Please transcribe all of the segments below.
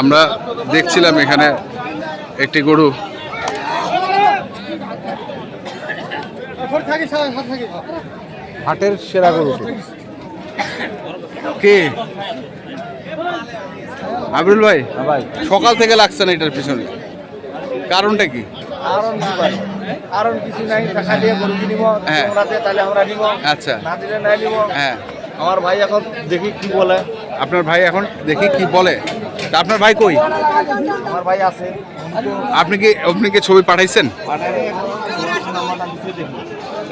আমরা দেখছিলাম এখানে একটি গরু। হাটের সেরা গরু কে? আবরুল ভাই ভাই। সকাল থেকে লাগছেন এটার পিছনে। কারণটা কি? কারণ ভাই? কারণ কিছু নাই টাকা দিয়ে গরু কিনিব হ্যাঁ। তাহলে আমরা নিব আচ্ছা। না দিলে নাই নিব। হ্যাঁ। আমার ভাই এখন দেখি কি বলে। আপনার ভাই এখন দেখি কি বলে। তা আপনার ভাই কই? আমার ভাই আছে। আপনি কি আপনি কি ছবি পাঠাইছেন?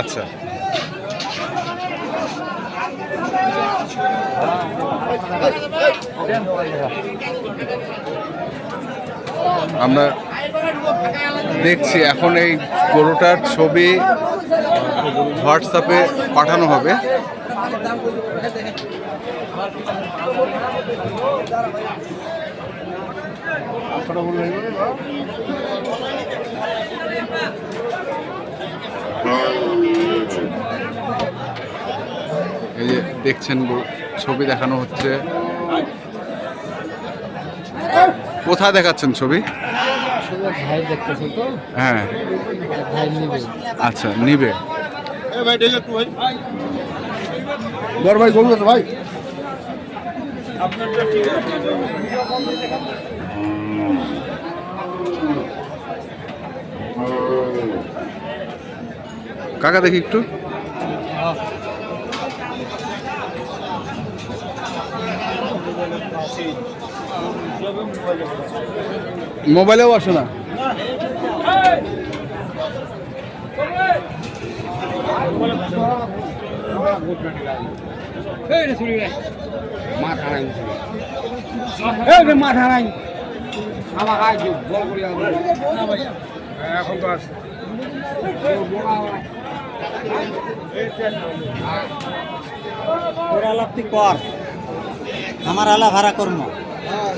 আচ্ছা। আমরা দেখছি এখন এই গরুটার ছবি হোয়াটসঅ্যাপে পাঠানো হবে। এই যে দেখছেন গো- ছবি দেখানো হচ্ছে। কোথায় দেখাচ্ছেন ছবি? ভাই দেখতেছে তো। হ্যাঁ। ভাই নিবে। আচ্ছা নিবে। বড় ভাই গরু আছে ভাই। কাকা দেখি একটু। মোবাইলেও আসে না। মাথা নাই আমার আজ বল করি এখন তো আছে তোরা লাভ তুই কর। আমার আলা ভাড়া করব।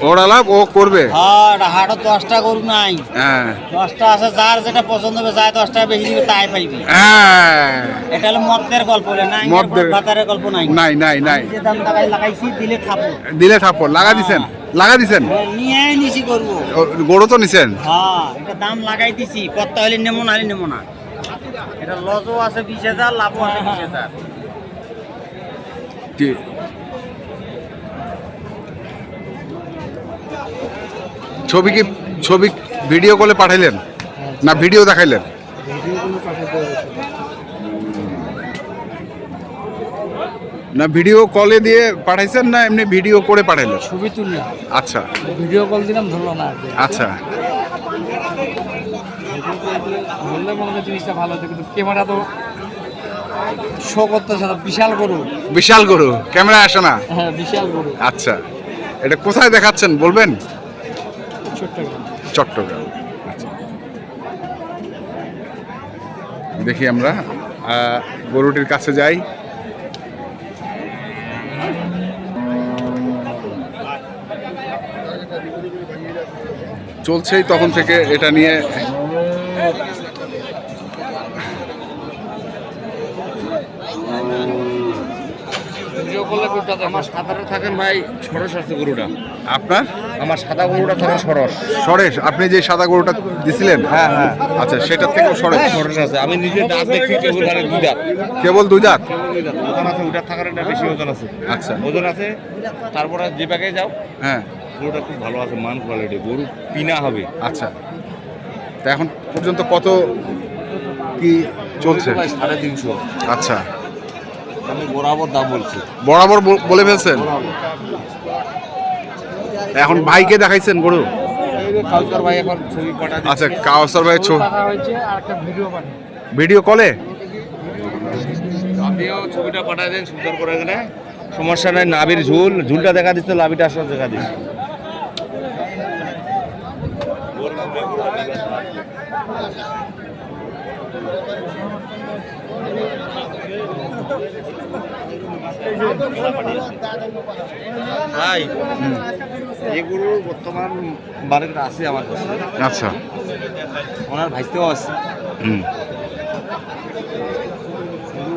ওর আলাপ ও করবে? হ্যাঁ হাটত দশটা গরু নাই। হ্যাঁ। দশটা আছে যার যেটা পছন্দ হবে যায় দশটা বেশি দিবে তাই পাইবে। হ্যাঁ। এটা হলো মদের গল্প হলে নাই মদের- ভাতারের গল্প নাই। নাই নাই নাই। যে দাম টাকায় লাগাইছি দিলে খাব দিলে থাপ্পড় লাগা দিছেন? লাগা দিছেন? নিয়ে নিছি করব ও, গরু তো নিছেন? হ্যাঁ এটা দাম লাগাই দিছি কত হলে নেমো না হলে নেমো না। এটা লজও আছে বিশ হাজার লাভও আছে বিশ হাজার। ছবি কি ছবি ভিডিও কলে পাঠাইলেন? না ভিডিও দেখাইলেন? না ভিডিও কলে দিয়ে পাঠাইছেন না এমনি ভিডিও করে পাঠাইলেন? ছবি তুললাম আচ্ছা। ভিডিও কল দিলাম ধরলো না আচ্ছা। ধরলে মনে হয় জিনিসটা ভালো হতো কিন্তু ক্যামেরা তো শো করতেছে না বিশাল গরু। বিশাল গরু ক্যামেরা আসে না? হ্যাঁ বিশাল গরু। আচ্ছা। এটা কোথায় দেখাচ্ছেন? বলবেন? চট্টগ্রাম। আচ্ছা। দেখি আমরা। গরুটির কাছে যাই। চলছেই তখন থেকে এটা নিয়ে ভিডিও আমার সাঁতারে থাকেন ভাই সরস আছে গরুটা। আপনার? আমার সাদা গরুটা থাকে সরস। সরেশ আপনি যে সাদা গরুটা দিছিলেন? হ্যাঁ হ্যাঁ। আচ্ছা সেটার থেকেও সরেশ। সরস আছে। আমি নিজে দাঁত দেখছি কেবল ধারে দুই দাঁত। কেবল দুই দাঁত? ওজন আছে ওটার থাকার একটা বেশি ওজন আছে। আচ্ছা। ওজন আছে তারপরে যে ব্যাগে যাও হ্যাঁ। গরুটা খুব ভালো আছে মান কোয়ালিটি গরু পিনা হবে। আচ্ছা। তা এখন পর্যন্ত কত কি চলছে? সাড়ে তিনশো। আচ্ছা। বরাবর দাম বলছি। বরাবর বলে ফেলছেন? এখন ভাইকে দেখাইছেন গরু? কাউসার ভাই এখন ছবি পাঠা আচ্ছা কাউসার ভাই ছো হয়েছে আর একটা ভিডিও পাঠা। ভিডিও কলে? আপনিও ছবিটা পাঠাই দেন সুন্দর করে এখানে। সমস্যা নাই নাভির ঝুল। ঝুলটা দেখা দিচ্ছে লাভিটা আসলে দেখা দিচ্ছে। ভাই এগুলো বর্তমান বাড়িতে আছে আমার কাছে। আচ্ছা। ওনার ভাইতেও আছে। হুম।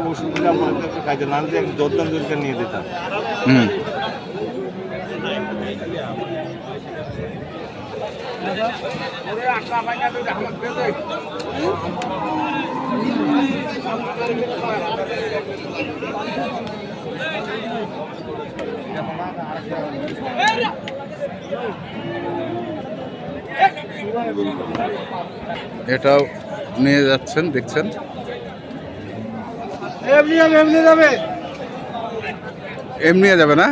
ওষুধগুলো আমাদের খাইতে না দরদাম দরকার নিয়ে দিতাম হুম। এটাও নিয়ে যাচ্ছেন দেখছেন? এমনি যাবে এমনি যাবে। এমনি যাবে না?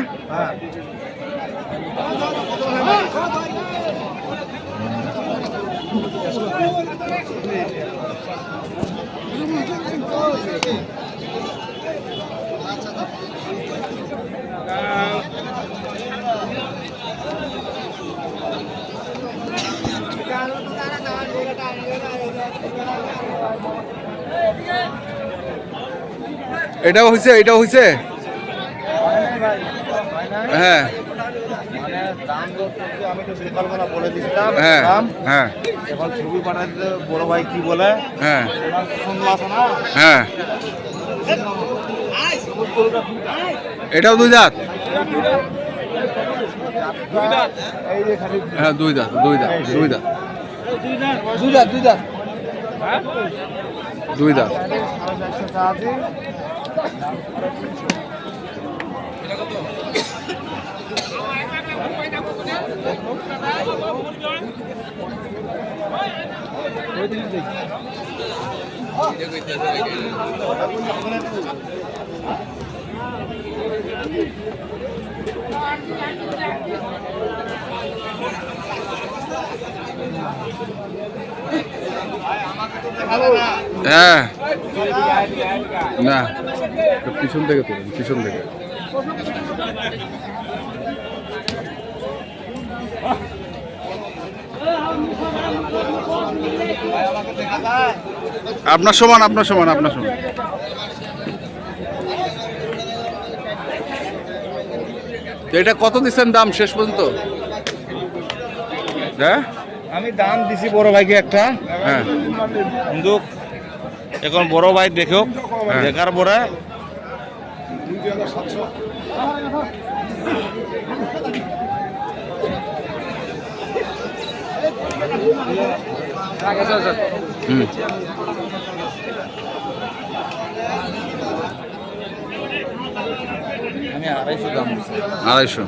এটাও হয়েছে এটাও হয়েছে হ্যাঁ। হ্যাঁ হ্যাঁ। এখন হ্যাঁ। হ্যাঁ। এটাও দুই দাঁত? হ্যাঁ দুই দাঁত দুই দাঁত দুই দাঁত। দুই দাঁত দুই দাঁত। দুই দাঁত। চা আছে হ্যাঁ। না। পিছন থেকে তুলুন পিছন থেকে। আপনার সমান আপনার সমান আপনার সমান। এটা কত দিচ্ছেন দাম শেষ পর্যন্ত? হ্যাঁ? আমি দাম দিছি বড় ভাইকে একটা। হ্যাঁ। কিন্তু এখন বড় ভাই দেখো হ্যাঁ। দেখার পরে। হুম। আমি আড়াইশো দাম আড়াইশো।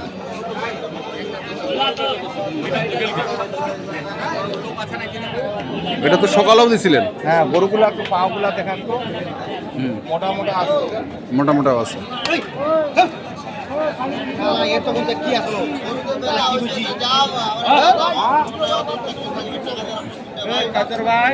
এটা তো সকাল সকালেও ছিলেন? হ্যাঁ গরুগুলা একটু পাগুলা দেখান তো। হুম। মোটা মোটা আছে। মোটামোটা মোটা আছে কাজর ভাই।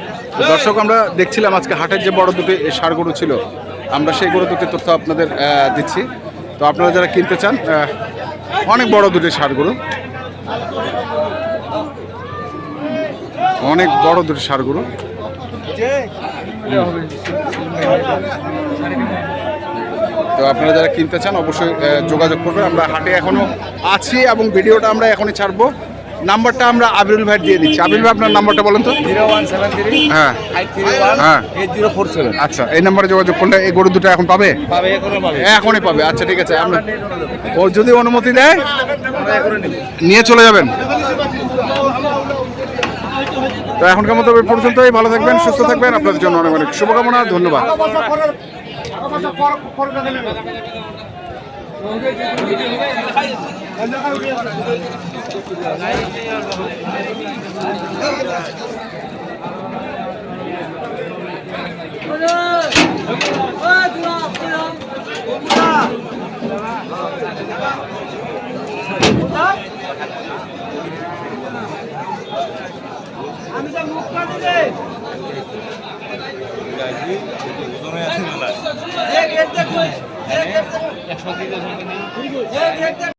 দর্শক, আমরা দেখছিলাম আজকে হাটের যে বড় দুটি সার গরু ছিল, আমরা সেই গরু দুটির তথ্য আপনাদের দিচ্ছি। তো আপনারা যারা কিনতে চান অনেক বড় দুটি সার গরু। অনেক বড় দুটি সার গরু। তো আপনারা যারা কিনতে চান, অবশ্যই যোগাযোগ করবেন। আমরা হাটে এখনও আছি এবং ভিডিওটা আমরা এখনই ছাড়বো। নাম্বারটা আমরা আবিরুল ভাই দিয়ে দিচ্ছি। আবিরুল ভাই আপনার নাম্বারটা বলেন তো। হ্যাঁ। হ্যাঁ। আচ্ছা এই নাম্বারে যোগাযোগ করলে এই গরু দুটো এখন পাবে? পাবে এখনই পাবে। আচ্ছা ঠিক আছে। আমরা ও যদি অনুমতি দেয় নিয়ে চলে যাবেন। তো এখনকার মতো এই পর্যন্তই। ভালো থাকবেন সুস্থ থাকবেন। আপনাদের জন্য অনেক অনেক শুভকামনা। ধন্যবাদ। আমি তো মুখ কাটে রে দেখ দেখ মেলা একশো